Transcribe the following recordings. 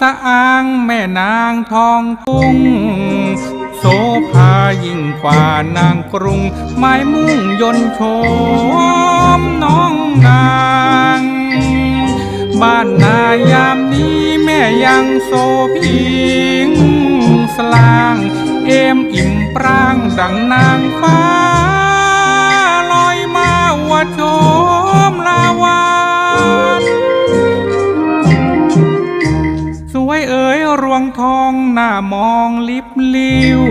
สะอางแม่นางทองทุ่งโสภายิ่งกว่านางกรุง ไม้มุ่งยนโชมน้องนาง บ้านนายามนี้แม่ยังโซพิงสลาง เอมอิ่มปรางดังนางฟ้า วงทองหน้ามองลิบลิว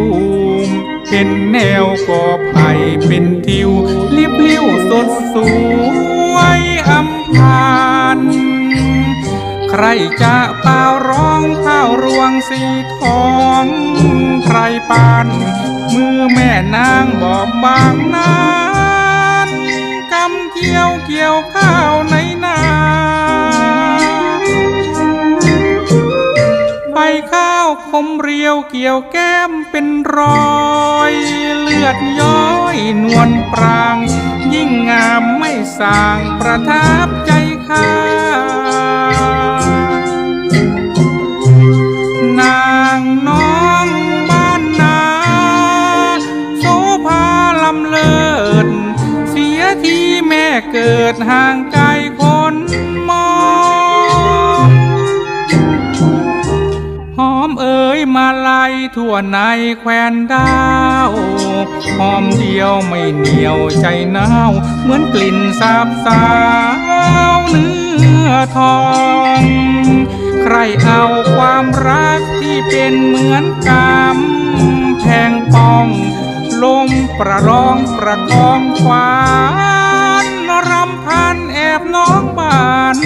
เป็นแนวกอไผ่เป็นทิว ลิบลิวสดสวยอำพานใครจะเป่าร้องข้าวรวงสีทองใครปานมือแม่นางบอบบางนานกำเกี่ยวเกี่ยวข้าว มเรียวเกี่ยวแก้มเป็นรอย เลือดย้อยนวลปราง ยิ่งงามไม่สางประทับใจข้านางน้องบ้านนาโสภาลำเลิศ เสียที่แม่เกิดห่างไกล มาลัยทั่วในแควนดาวหอมเดียวไม่เหนียวใจหนาวเหมือนกลิ่นสาบสาวเนื้อทอง ใครเอาความรักที่เป็นเหมือนกำแพงปอง ลมประลองประคองควานรำพันแอบน้องบาน